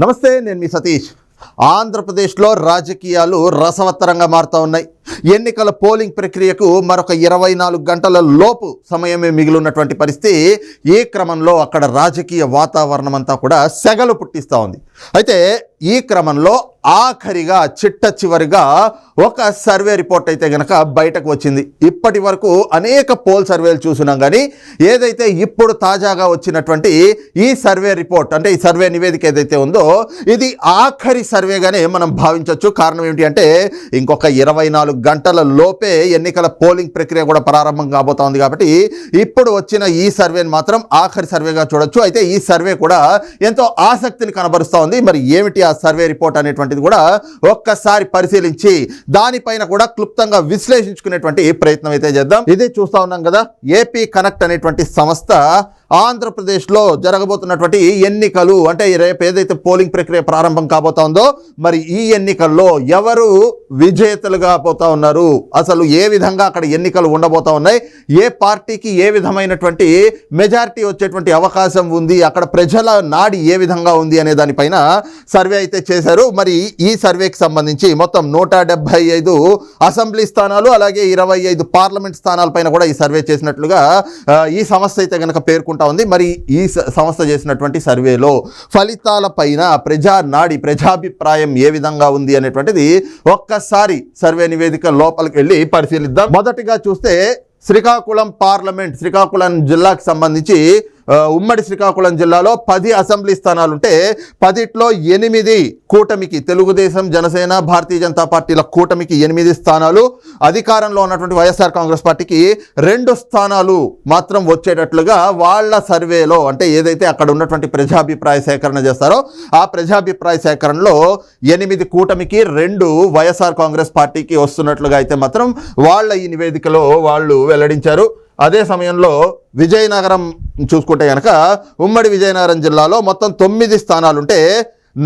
నమస్తే నేను మీ సతీష్. ఆంధ్రప్రదేశ్లో రాజకీయాలు రసవత్తరంగా మారుతూ ఉన్నాయి. ఎన్నికల పోలింగ్ ప్రక్రియకు మరొక ఇరవై నాలుగు గంటల లోపు సమయమే మిగిలినటువంటి పరిస్థితి. ఈ క్రమంలో అక్కడ రాజకీయ వాతావరణం అంతా కూడా సెగలు పుట్టిస్తూ ఉంది. అయితే ఈ క్రమంలో ఆఖరిగా చిట్ట చివరిగా ఒక సర్వే రిపోర్ట్ అయితే గనక బయటకు వచ్చింది. ఇప్పటి వరకు అనేక పోల్ సర్వేలు చూసినాం కానీ ఏదైతే ఇప్పుడు తాజాగా వచ్చినటువంటి ఈ సర్వే రిపోర్ట్ అంటే ఈ సర్వే నివేదిక ఏదైతే ఉందో ఇది ఆఖరి సర్వేగానే మనం భావించవచ్చు కారణం ఏమిటి అంటే ఇంకొక ఇరవై నాలుగు గంటల లోపే ఎన్నికల పోలింగ్ ప్రక్రియ కూడా ప్రారంభం కాబోతోంది కాబట్టి ఇప్పుడు వచ్చిన ఈ సర్వేని మాత్రం ఆఖరి సర్వేగా చూడొచ్చు. అయితే ఈ సర్వే కూడా ఎంతో ఆసక్తిని కనబరుస్తూ ఉంది మరి ఏమిటి ఆ సర్వే రిపోర్ట్ అనేటువంటిది కూడా ఒక్కసారి పరిశీలించి దానిపైన కూడా క్లుప్తంగా విశ్లేషించుకునేటువంటి ప్రయత్నం అయితే చేద్దాం. ఇది చూస్తా ఉన్నాం కదా ఏపీ కనెక్ట్ అనేటువంటి సంస్థ ఆంధ్రప్రదేశ్లో జరగబోతున్నటువంటి ఎన్నికలు అంటే రేపు ఏదైతే పోలింగ్ ప్రక్రియ ప్రారంభం కాబోతోందో మరి ఈ ఎన్నికల్లో ఎవరు విజేతలుగా పోతా ఉన్నారు? అసలు ఏ విధంగా అక్కడ ఎన్నికలు ఉండబోతా ఉన్నాయి? ఏ పార్టీకి ఏ విధమైనటువంటి మెజారిటీ వచ్చేటువంటి అవకాశం ఉంది? అక్కడ ప్రజల నాడి ఏ విధంగా ఉంది అనే దానిపైన సర్వే అయితే చేశారు. మరి ఈ సర్వేకి సంబంధించి మొత్తం నూట ఐదు అసెంబ్లీ స్థానాలు అలాగే ఇరవై ఐదు పార్లమెంట్ స్థానాలపైన కూడా ఈ సర్వే చేసినట్లుగా ఈ సంస్థ అయితే కనుక పేర్కొంటా ఉంది. మరి ఈ సంస్థ చేసినటువంటి సర్వేలో ఫలితాలపైన ప్రజా నాడి ప్రజాభిప్రాయం ఏ విధంగా ఉంది అనేటువంటిది ఒక్కసారి సర్వే నివేదిక లోపలికి వెళ్ళి పరిశీలిద్దాం. మొదటిగా చూస్తే శ్రీకాకుళం పార్లమెంట్ శ్రీకాకుళం జిల్లాకు సంబంధించి ఉమ్మడి శ్రీకాకుళం జిల్లాలో పది అసెంబ్లీ స్థానాలుంటే పదిట్లో ఎనిమిది కూటమికి తెలుగుదేశం జనసేన భారతీయ జనతా పార్టీల కూటమికి ఎనిమిది స్థానాలు. అధికారంలో ఉన్నటువంటి వైఎస్ఆర్ కాంగ్రెస్ పార్టీకి రెండు స్థానాలు మాత్రం వచ్చేటట్లుగా వాళ్ళ సర్వేలో అంటే ఏదైతే అక్కడ ఉన్నటువంటి ప్రజాభిప్రాయ సేకరణ చేస్తారో ఆ ప్రజాభిప్రాయ సేకరణలో ఎనిమిది కూటమికి రెండు వైఎస్ఆర్ కాంగ్రెస్ పార్టీకి వస్తున్నట్లుగా అయితే మాత్రం వాళ్ళ ఈ నివేదికలో వాళ్ళు వెల్లడించారు. అదే సమయంలో విజయనగరం చూసుకుంటే కనుక ఉమ్మడి విజయనగరం జిల్లాలో మొత్తం తొమ్మిది స్థానాలుంటే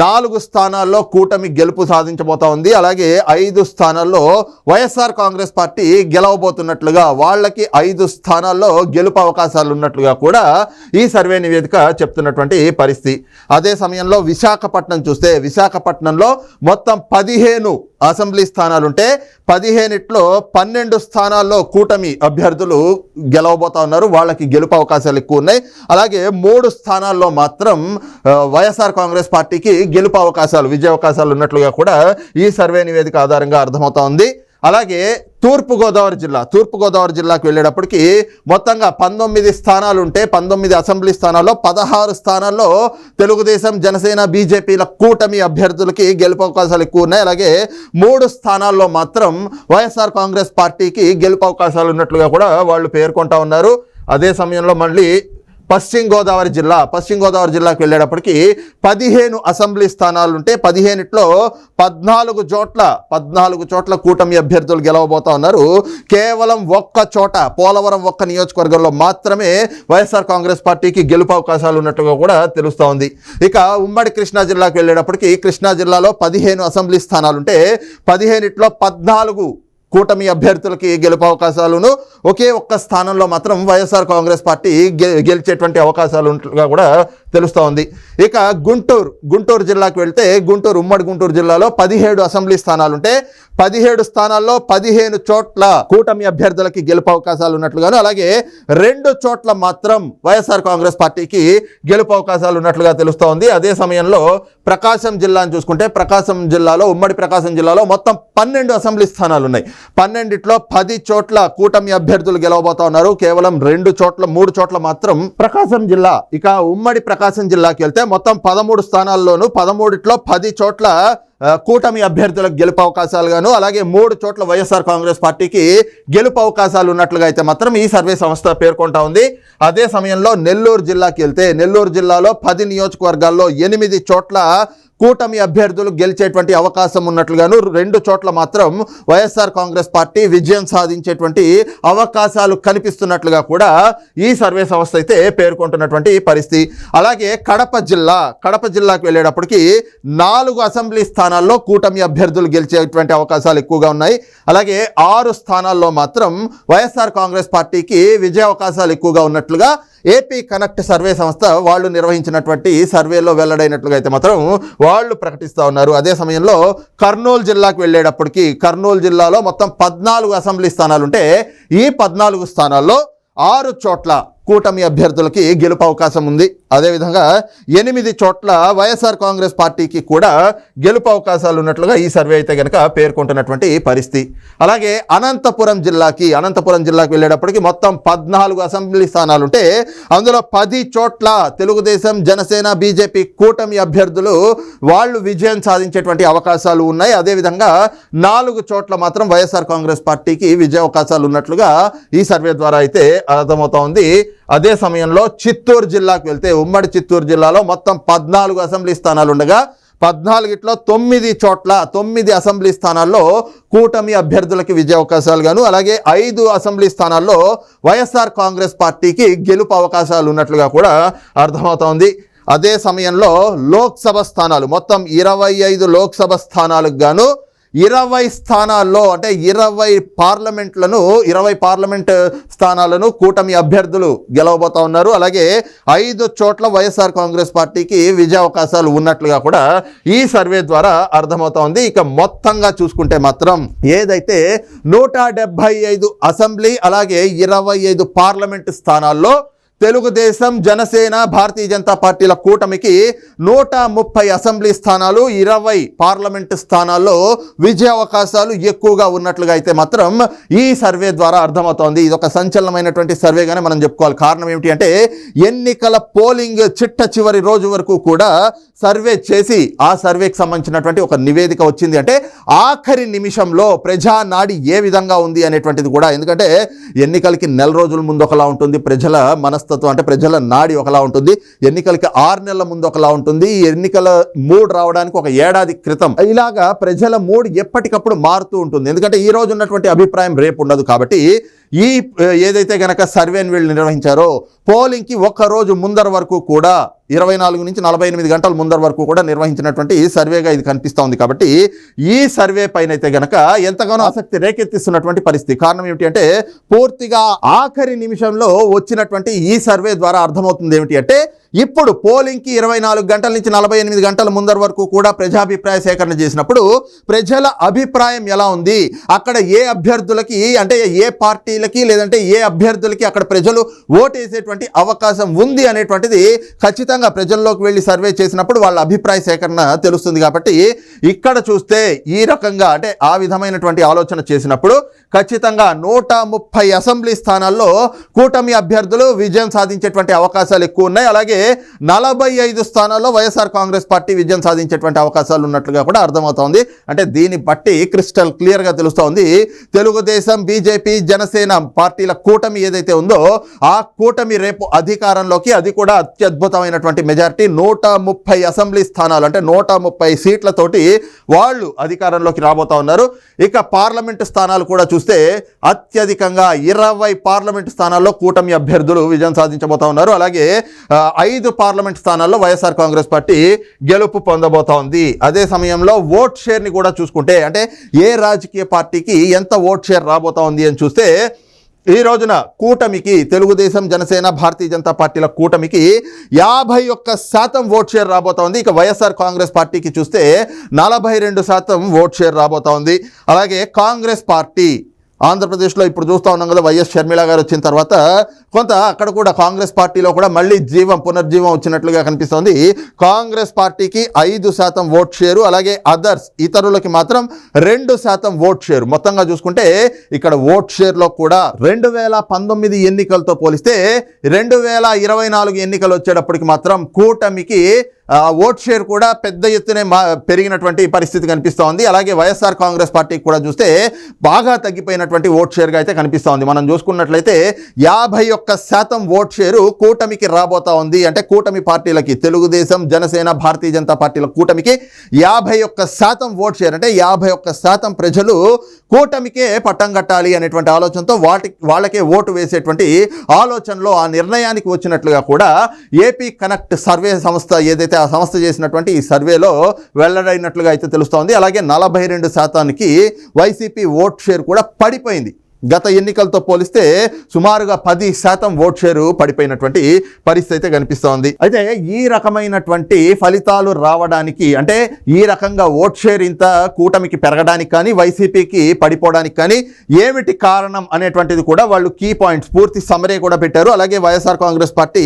నాలుగు స్థానాల్లో కూటమి గెలుపు సాధించబోతా ఉంది. అలాగే ఐదు స్థానాల్లో వైఎస్ఆర్ కాంగ్రెస్ పార్టీ గెలవబోతున్నట్లుగా వాళ్ళకి ఐదు స్థానాల్లో గెలుపు అవకాశాలు ఉన్నట్లుగా కూడా ఈ సర్వే నివేదిక చెప్తున్నటువంటి పరిస్థితి. అదే సమయంలో విశాఖపట్నం చూస్తే విశాఖపట్నంలో మొత్తం పదిహేను అసెంబ్లీ స్థానాలుంటే పదిహేనిట్లో పన్నెండు స్థానాల్లో కూటమి అభ్యర్థులు గెలవబోతా ఉన్నారు. వాళ్ళకి గెలుపు అవకాశాలు ఎక్కువ ఉన్నాయి అలాగే మూడు స్థానాల్లో మాత్రం వైఎస్ఆర్ కాంగ్రెస్ పార్టీకి గెలుపు అవకాశాలు విజయ అవకాశాలు ఉన్నట్లుగా కూడా ఈ సర్వే నివేదిక ఆధారంగా అర్థమవుతా ఉంది. అలాగే తూర్పుగోదావరి జిల్లా తూర్పుగోదావరి జిల్లాకు వెళ్ళేటప్పటికి మొత్తంగా పంతొమ్మిది స్థానాలు ఉంటే పంతొమ్మిది అసెంబ్లీ స్థానాల్లో పదహారు స్థానాల్లో తెలుగుదేశం జనసేన బీజేపీల కూటమి అభ్యర్థులకి గెలుపు అవకాశాలు ఎక్కువ ఉన్నాయి. అలాగే మూడు స్థానాల్లో మాత్రం వైఎస్ఆర్ కాంగ్రెస్ పార్టీకి గెలుపు అవకాశాలు ఉన్నట్లుగా కూడా వాళ్ళు పేర్కొంటా ఉన్నారు. అదే సమయంలో మళ్ళీ పశ్చిమ గోదావరి జిల్లా పశ్చిమ గోదావరి జిల్లాకు వెళ్ళేటప్పటికి పదిహేను అసెంబ్లీ స్థానాలు ఉంటే పదిహేనిట్లో పద్నాలుగు చోట్ల పద్నాలుగు చోట్ల కూటమి అభ్యర్థులు గెలవబోతా ఉన్నారు. కేవలం ఒక్క చోట పోలవరం ఒక్క నియోజకవర్గంలో మాత్రమే వైఎస్ఆర్ కాంగ్రెస్ పార్టీకి గెలుపు అవకాశాలు ఉన్నట్టుగా కూడా తెలుస్తూ ఉంది. ఇక ఉమ్మడి కృష్ణా జిల్లాకు వెళ్ళేటప్పటికి కృష్ణా జిల్లాలో పదిహేను అసెంబ్లీ స్థానాలుంటే పదిహేనిట్లో పద్నాలుగు కూటమి అభ్యర్థులకి గెలుపు అవకాశాలను ఒకే ఒక్క స్థానంలో మాత్రం వైఎస్ఆర్ కాంగ్రెస్ పార్టీ గెలిచేటువంటి అవకాశాలు కూడా తెలుస్తూ ఉంది. ఇక గుంటూరు గుంటూరు జిల్లాకు వెళ్తే గుంటూరు ఉమ్మడి గుంటూరు జిల్లాలో పదిహేడు అసెంబ్లీ స్థానాలు ఉంటే పదిహేడు స్థానాల్లో పదిహేను చోట్ల కూటమి అభ్యర్థులకి గెలుపు అవకాశాలు ఉన్నట్లుగాను అలాగే రెండు చోట్ల మాత్రం వైఎస్ఆర్ కాంగ్రెస్ పార్టీకి గెలుపు అవకాశాలు ఉన్నట్లుగా తెలుస్తోంది అదే సమయంలో ప్రకాశం జిల్లాను చూసుకుంటే ప్రకాశం జిల్లాలో ఉమ్మడి ప్రకాశం జిల్లాలో మొత్తం పన్నెండు అసెంబ్లీ స్థానాలు ఉన్నాయి పన్నెండిట్లో పది చోట్ల కూటమి అభ్యర్థులు గెలవబోతా ఉన్నారు. కేవలం రెండు చోట్ల మూడు చోట్ల మాత్రం ప్రకాశం జిల్లా ఇక ఉమ్మడి ప్రకాశం జిల్లాకి వెళ్తే మొత్తం పదమూడు స్థానాల్లోనూ పదమూడిట్లో పది చోట్ల కూటమి అభ్యర్థులకు గెలుపు అవకాశాలు గాను అలాగే మూడు చోట్ల వైఎస్ఆర్ కాంగ్రెస్ పార్టీకి గెలుపు అవకాశాలు ఉన్నట్లుగా అయితే మాత్రం ఈ సర్వే సంస్థ పేర్కొంటా ఉంది. అదే సమయంలో నెల్లూరు జిల్లాకి వెళ్తే నెల్లూరు జిల్లాలో పది నియోజకవర్గాల్లో ఎనిమిది చోట్ల కూటమి అభ్యర్థులు గెలిచేటువంటి అవకాశం ఉన్నట్లుగాను రెండు చోట్ల మాత్రం వైఎస్ఆర్ కాంగ్రెస్ పార్టీ విజయం సాధించేటువంటి అవకాశాలు కనిపిస్తున్నట్లుగా కూడా ఈ సర్వే సంస్థ అయితే పేర్కొంటున్నటువంటి పరిస్థితి. అలాగే కడప జిల్లా కడప జిల్లాకు వెళ్ళేటప్పటికి నాలుగు అసెంబ్లీ స్థానాల్లో కూటమి అభ్యర్థులు గెలిచేటువంటి అవకాశాలు ఎక్కువగా ఉన్నాయి. అలాగే ఆరు స్థానాల్లో మాత్రం వైఎస్ఆర్ కాంగ్రెస్ పార్టీకి విజయ అవకాశాలు ఎక్కువగా ఉన్నట్లుగా ఏపీ కనెక్ట్ సర్వే సంస్థ వాళ్ళు నిర్వహించినటువంటి సర్వేలో వెల్లడైనట్లుగా అయితే మాత్రం వాళ్ళు ప్రకటిస్తూ ఉన్నారు. అదే సమయంలో కర్నూలు జిల్లాకు వెళ్ళేటప్పటికి కర్నూలు జిల్లాలో మొత్తం పద్నాలుగు అసెంబ్లీ స్థానాలు ఉంటే ఈ పద్నాలుగు స్థానాల్లో ఆరు చోట్ల కూటమి అభ్యర్థులకి గెలుపు అవకాశం ఉంది. అదేవిధంగా ఎనిమిది చోట్ల వైఎస్ఆర్ కాంగ్రెస్ పార్టీకి కూడా గెలుపు అవకాశాలు ఉన్నట్లుగా ఈ సర్వే అయితే కనుక పేర్కొంటున్నటువంటి పరిస్థితి. అలాగే అనంతపురం జిల్లాకి అనంతపురం జిల్లాకి వెళ్ళేటప్పటికి మొత్తం పద్నాలుగు అసెంబ్లీ స్థానాలు ఉంటే అందులో పది చోట్ల తెలుగుదేశం జనసేన బీజేపీ కూటమి అభ్యర్థులు వాళ్ళు విజయం సాధించేటువంటి అవకాశాలు ఉన్నాయి. అదేవిధంగా నాలుగు చోట్ల మాత్రం వైఎస్ఆర్ కాంగ్రెస్ పార్టీకి విజయ అవకాశాలు ఉన్నట్లుగా ఈ సర్వే ద్వారా అయితే అర్థమవుతోంది అదే సమయంలో చిత్తూరు జిల్లాకు వెళ్తే ఉమ్మడి చిత్తూరు జిల్లాలో మొత్తం పద్నాలుగు అసెంబ్లీ స్థానాలు ఉండగా పద్నాలుగిట్లో తొమ్మిది చోట్ల తొమ్మిది అసెంబ్లీ స్థానాల్లో కూటమి అభ్యర్థులకి విజయ అవకాశాలు గాను అలాగే ఐదు అసెంబ్లీ స్థానాల్లో వైఎస్ఆర్ కాంగ్రెస్ పార్టీకి గెలుపు అవకాశాలు ఉన్నట్లుగా కూడా అర్థమవుతోంది అదే సమయంలో లోక్సభ స్థానాలు మొత్తం ఇరవై ఐదు లోక్సభ స్థానాలకు గాను ఇరవై స్థానాల్లో అంటే ఇరవై పార్లమెంట్లను ఇరవై పార్లమెంట్ స్థానాలను కూటమి అభ్యర్థులు గెలవబోతా ఉన్నారు. అలాగే ఐదు చోట్ల వైఎస్ఆర్ కాంగ్రెస్ పార్టీకి విజయ అవకాశాలు ఉన్నట్లుగా కూడా ఈ సర్వే ద్వారా అర్థమవుతా ఉంది. ఇక మొత్తంగా చూసుకుంటే మాత్రం ఏదైతే నూట ఐదు అసెంబ్లీ అలాగే ఇరవై ఐదు పార్లమెంట్ స్థానాల్లో తెలుగుదేశం జనసేన భారతీయ జనతా పార్టీల కూటమికి నూట ముప్పై అసెంబ్లీ స్థానాలు ఇరవై పార్లమెంటు స్థానాల్లో విజయ అవకాశాలు ఎక్కువగా ఉన్నట్లుగా అయితే మాత్రం ఈ సర్వే ద్వారా అర్థమవుతోంది. ఇది ఒక సంచలనమైనటువంటి సర్వేగానే మనం చెప్పుకోవాలి. కారణం ఏమిటి అంటే ఎన్నికల పోలింగ్ చిట్ట చివరి రోజు వరకు కూడా సర్వే చేసి ఆ సర్వేకి సంబంధించినటువంటి ఒక నివేదిక వచ్చింది అంటే ఆఖరి నిమిషంలో ప్రజా నాడి ఏ విధంగా ఉంది అనేటువంటిది కూడా. ఎందుకంటే ఎన్నికలకి నెల రోజుల ముందు ఒకలా ఉంటుంది. ప్రజల మనస్తత్వం అంటే ప్రజల నాడి ఒకలా ఉంటుంది. ఎన్నికలకి ఆరు నెలల ముందు ఒకలా ఉంటుంది. ఎన్నికల మూడ్ రావడానికి ఒక ఏడాది క్రితం ఇలాగా ప్రజల మూడ్ ఎప్పటికప్పుడు మారుతూ ఉంటుంది. ఎందుకంటే ఈ రోజు ఉన్నటువంటి అభిప్రాయం రేపు ఉండదు కాబట్టి ఈ ఏదైతే గనక సర్వేని వీళ్ళు నిర్వహించారో పోలింగ్కి ఒక్క రోజు ముందర వరకు కూడా ఇరవై నాలుగు నుంచి నలభై ఎనిమిది గంటల ముందర వరకు కూడా నిర్వహించినటువంటి ఈ సర్వేగా ఇది కనిపిస్తూ ఉంది కాబట్టి ఈ సర్వే పైన అయితే గనక ఎంతగానో ఆసక్తి రేకెత్తిస్తున్నటువంటి పరిస్థితి. కారణం ఏమిటి అంటే పూర్తిగా ఆఖరి నిమిషంలో వచ్చినటువంటి ఈ సర్వే ద్వారా అర్థమవుతుంది ఏమిటి అంటే ఇప్పుడు పోలింగ్కి ఇరవై నాలుగు గంటల నుంచి నలభై ఎనిమిది గంటల ముందర వరకు కూడా ప్రజాభిప్రాయ సేకరణ చేసినప్పుడు ప్రజల అభిప్రాయం ఎలా ఉంది? అక్కడ ఏ అభ్యర్థులకి అంటే ఏ పార్టీలకి లేదంటే ఏ అభ్యర్థులకి అక్కడ ప్రజలు ఓటేసేటువంటి అవకాశం ఉంది అనేటువంటిది ఖచ్చితంగా ప్రజల్లోకి వెళ్ళి సర్వే చేసినప్పుడు వాళ్ళ అభిప్రాయ సేకరణ తెలుస్తుంది కాబట్టి ఇక్కడ చూస్తే ఈ రకంగా అంటే ఆ విధమైనటువంటి ఆలోచన చేసినప్పుడు ఖచ్చితంగా నూట ముప్పై అసెంబ్లీ స్థానాల్లో కూటమి అభ్యర్థులు విజయం సాధించేటువంటి అవకాశాలు ఎక్కువ ఉన్నాయి. అలాగే నలభై ఐదు స్థానాల్లో వైఎస్ఆర్ కాంగ్రెస్ పార్టీ విజయం సాధించేటువంటి అవకాశాలు ఉన్నట్లుగా కూడా అర్థమవుతోంది. అంటే దీన్ని బట్టి క్రిస్టల్ క్లియర్గా తెలుస్తోంది. తెలుగుదేశం బీజేపీ జనసేన పార్టీల కూటమి ఏదైతే ఉందో ఆ కూటమి రేపు అధికారంలోకి అది కూడా అత్యద్భుతమైనటువంటి మెజారిటీ. నూట ముప్పై అసెంబ్లీ స్థానాలు అంటే నూట ముప్పై సీట్లతోటి వాళ్ళు అధికారంలోకి రాబోతా ఉన్నారు. ఇక పార్లమెంటు స్థానాలు కూడా చూస్తే అత్యధికంగా ఇరవై పార్లమెంటు స్థానాల్లో కూటమి అభ్యర్థులు విజయం సాధించబోతా ఉన్నారు. అలాగే ఐదు పార్లమెంట్ స్థానాల్లో వైఎస్ఆర్ కాంగ్రెస్ పార్టీ గెలుపు పొందబోతా ఉంది. అదే సమయంలో ఓట్ షేర్ని కూడా చూసుకుంటే అంటే ఏ రాజకీయ పార్టీకి ఎంత ఓట్ షేర్ రాబోతా ఉంది అని చూస్తే ఈ రోజున కూటమికి తెలుగుదేశం జనసేన భారతీయ జనతా పార్టీల కూటమికి యాభై ఒక్క శాతం ఓట్ షేర్ రాబోతా ఉంది. ఇక వైఎస్ఆర్ కాంగ్రెస్ పార్టీకి చూస్తే నలభై రెండు శాతం ఓట్ షేర్ రాబోతా ఉంది. అలాగే కాంగ్రెస్ పార్టీ ఆంధ్రప్రదేశ్లో ఇప్పుడు చూస్తూ ఉన్నాం కదా వైఎస్ షర్మిల గారు వచ్చిన తర్వాత కొంత అక్కడ కూడా కాంగ్రెస్ పార్టీలో కూడా మళ్ళీ జీవం పునర్జీవం వచ్చినట్లుగా కనిపిస్తోంది. కాంగ్రెస్ పార్టీకి ఐదు శాతం ఓట్ షేరు అలాగే అదర్స్ ఇతరులకి మాత్రం రెండు శాతం ఓట్ షేరు. మొత్తంగా చూసుకుంటే ఇక్కడ ఓట్ షేర్లో కూడా రెండు వేల పంతొమ్మిది ఎన్నికలతో పోలిస్తే రెండు వేల ఇరవై నాలుగు ఎన్నికలు వచ్చేటప్పటికి మాత్రం కూటమికి ఓట్ షేర్ కూడా పెద్ద ఎత్తునే మా పెరిగినటువంటి పరిస్థితి కనిపిస్తూ ఉంది. అలాగే వైఎస్ఆర్ కాంగ్రెస్ పార్టీకి కూడా చూస్తే బాగా తగ్గిపోయినటువంటి ఓట్ షేర్గా అయితే కనిపిస్తూ ఉంది. మనం చూసుకున్నట్లయితే యాభై ఒక్క శాతం ఓట్ షేరు కూటమికి రాబోతా ఉంది. అంటే కూటమి పార్టీలకి తెలుగుదేశం జనసేన భారతీయ జనతా పార్టీల కూటమికి యాభై ఒక్క శాతం ఓట్ షేర్. అంటే యాభై ఒక్క శాతం ప్రజలు కూటమికే పట్టం కట్టాలి అనేటువంటి ఆలోచనతో వాటి వాళ్ళకే ఓటు వేసేటువంటి ఆలోచనలో ఆ నిర్ణయానికి వచ్చినట్లుగా కూడా ఏపీ కనెక్ట్ సర్వే సంస్థ ఏదైతే సంస్థ చేసినటువంటి ఈ సర్వేలో వెల్లడైనట్లుగా అయితే తెలుస్తోంది. అలాగే నలభై రెండు శాతానికి వైసీపీ ఓట్ షేర్ కూడా పడిపోయింది. గత ఎన్నికలతో పోలిస్తే సుమారుగా పది శాతం ఓట్ షేరు పడిపోయినటువంటి పరిస్థితి అయితే కనిపిస్తోంది. అయితే ఈ రకమైనటువంటి ఫలితాలు రావడానికి అంటే ఈ రకంగా ఓట్ షేర్ ఇంత కూటమికి పెరగడానికి కానీ వైసీపీకి పడిపోవడానికి కానీ ఏమిటి కారణం అనేటువంటిది కూడా వాళ్ళు కీ పాయింట్స్ పూర్తి సమరే కూడా పెట్టారు. అలాగే వైఎస్ఆర్ కాంగ్రెస్ పార్టీ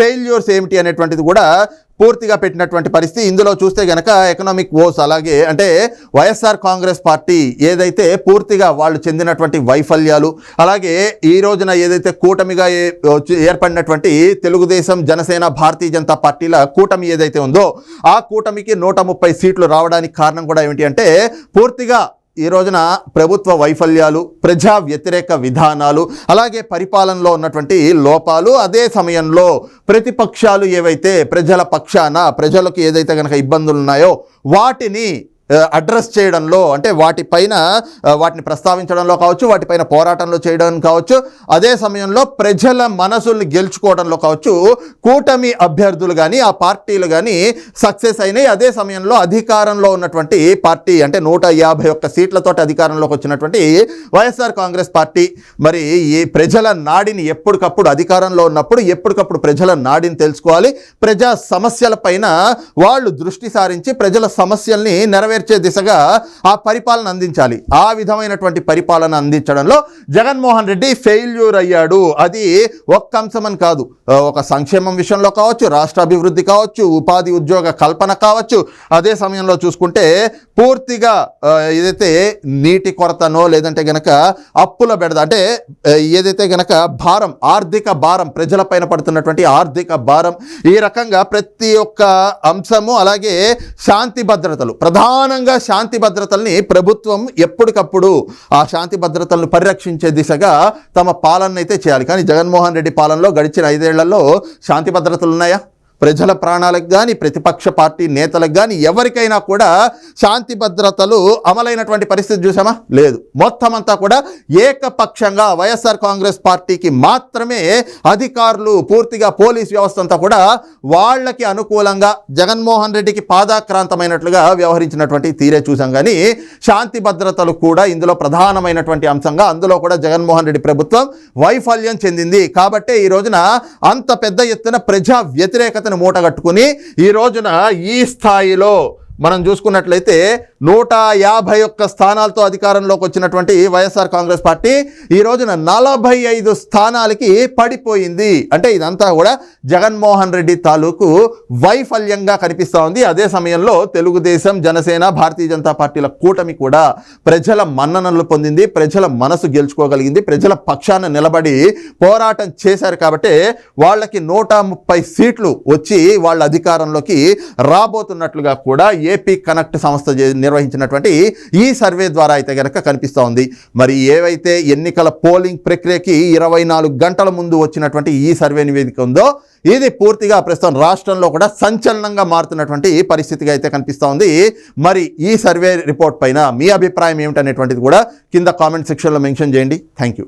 ఫెయిల్యూర్స్ ఏమిటి అనేటువంటిది కూడా పూర్తిగా పెట్టినటువంటి పరిస్థితి. ఇందులో చూస్తే గనక ఎకనామిక్ ఓస్ అలాగే అంటే వైఎస్ఆర్ కాంగ్రెస్ పార్టీ ఏదైతే పూర్తిగా వాళ్ళు చెందినటువంటి వైఫల్యాలు అలాగే ఈ రోజున ఏదైతే కూటమిగా ఏర్పడినటువంటి తెలుగుదేశం జనసేన భారతీయ జనతా పార్టీల కూటమి ఏదైతే ఉందో ఆ కూటమికి నూట ముప్పై సీట్లు రావడానికి కారణం కూడా ఏమిటి అంటే పూర్తిగా ఈ రోజున ప్రభుత్వ వైఫల్యాలు ప్రజా వ్యతిరేక విధానాలు అలాగే పరిపాలనలో ఉన్నటువంటి లోపాలు అదే సమయంలో ప్రతిపక్షాలు ఏవైతే ప్రజల పక్షాన ప్రజలకు ఏదైతే కనుక ఇబ్బందులు ఉన్నాయో వాటిని అడ్రస్ చేయడంలో అంటే వాటిపైన వాటిని ప్రస్తావించడంలో కావచ్చు వాటిపైన పోరాటంలో చేయడం కావచ్చు అదే సమయంలో ప్రజల మనసుల్ని గెలుచుకోవడంలో కావచ్చు కూటమి అభ్యర్థులు కానీ ఆ పార్టీలు కానీ సక్సెస్ అయినాయి. అదే సమయంలో అధికారంలో ఉన్నటువంటి పార్టీ అంటే నూట యాభై ఒక్క సీట్లతోటి అధికారంలోకి వచ్చినటువంటి వైఎస్ఆర్ కాంగ్రెస్ పార్టీ మరి ఈ ప్రజల నాడిని ఎప్పటికప్పుడు అధికారంలో ఉన్నప్పుడు ఎప్పటికప్పుడు ప్రజల నాడిని తెలుసుకోవాలి. ప్రజా సమస్యల పైన వాళ్ళు దృష్టి సారించి ప్రజల సమస్యల్ని నెరవేర్చే దిశగా ఆ పరిపాలన అందించాలి. ఆ విధమైనటువంటి పరిపాలన అందించడంలో జగన్మోహన్ రెడ్డి ఫెయిల్యూర్ అయ్యాడు. అది ఒక్క అంశం అని కాదు ఒక సంక్షేమం విషయంలో కావచ్చు రాష్ట్ర అభివృద్ధి కావచ్చు ఉపాధి ఉద్యోగ కల్పన కావచ్చు. అదే సమయంలో చూసుకుంటే పూర్తిగా ఏదైతే నీటి కొరతనో లేదంటే గనక అప్పుల బెడద అంటే ఏదైతే గనక భారం ఆర్థిక భారం ప్రజలపైన పడుతున్నటువంటి ఆర్థిక భారం ఈ రకంగా ప్రతి ఒక్క అంశము అలాగే శాంతి భద్రతలు ప్రధాన ప్రధానంగా శాంతి భద్రతల్ని ప్రభుత్వం ఎప్పటికప్పుడు ఆ శాంతి భద్రతలను పరిరక్షించే దిశగా తమ పాలన అయితే చేయాలి. కానీ జగన్మోహన్ రెడ్డి పాలనలో గడిచిన ఐదేళ్ళలో శాంతి భద్రతలు ఉన్నాయా ప్రజల ప్రాణాలకు కానీ ప్రతిపక్ష పార్టీ నేతలకు కానీ ఎవరికైనా కూడా శాంతి భద్రతలు అమలైనటువంటి పరిస్థితి చూసామా? లేదు. మొత్తం అంతా కూడా ఏకపక్షంగా వైఎస్ఆర్ కాంగ్రెస్ పార్టీకి మాత్రమే అధికారులు పూర్తిగా పోలీస్ వ్యవస్థ అంతా కూడా వాళ్ళకి అనుకూలంగా జగన్మోహన్ రెడ్డికి పాదాక్రాంతమైనట్లుగా వ్యవహరించినటువంటి తీరే చూసాం. కానీ శాంతి భద్రతలు కూడా ఇందులో ప్రధానమైనటువంటి అంశంగా అందులో కూడా జగన్మోహన్ రెడ్డి ప్రభుత్వం వైఫల్యం చెందింది. కాబట్టే ఈ రోజున అంత పెద్ద ఎత్తున ప్రజా వ్యతిరేకత మూట కట్టుకుని ఈ రోజున ఈ స్థాయిలో మనం చూసుకున్నట్లయితే నూట యాభై ఒక్క స్థానాలతో అధికారంలోకి వచ్చినటువంటి వైఎస్ఆర్ కాంగ్రెస్ పార్టీ ఈ రోజున నలభై ఐదు స్థానాలకి పడిపోయింది. అంటే ఇదంతా కూడా జగన్మోహన్ రెడ్డి తాలూకు వైఫల్యంగా కనిపిస్తూ ఉంది. అదే సమయంలో తెలుగుదేశం జనసేన భారతీయ జనతా పార్టీల కూటమి కూడా ప్రజల మన్ననలు పొందింది. ప్రజల మనసు గెలుచుకోగలిగింది. ప్రజల పక్షాన నిలబడి పోరాటం చేశారు కాబట్టి వాళ్ళకి నూట ముప్పై సీట్లు వచ్చి వాళ్ళ అధికారంలోకి రాబోతున్నట్లుగా కూడా ఏపీ కనెక్ట్ సంస్థ నిర్వహించినటువంటి ఈ సర్వే ద్వారా అయితే గనక కనిపిస్తూ ఉంది. మరి ఏవైతే ఎన్నికల పోలింగ్ ప్రక్రియకి ఇరవై నాలుగు గంటల ముందు వచ్చినటువంటి ఈ సర్వే నివేదిక ఉందో ఇది పూర్తిగా ప్రస్తుతం రాష్ట్రంలో కూడా సంచలనంగా మారుతున్నటువంటి పరిస్థితిగా అయితే కనిపిస్తూ ఉంది. మరి ఈ సర్వే రిపోర్ట్ పైన మీ అభిప్రాయం ఏమిటనేటువంటిది కూడా కింద కామెంట్ సెక్షన్లో మెన్షన్ చేయండి. Thank you.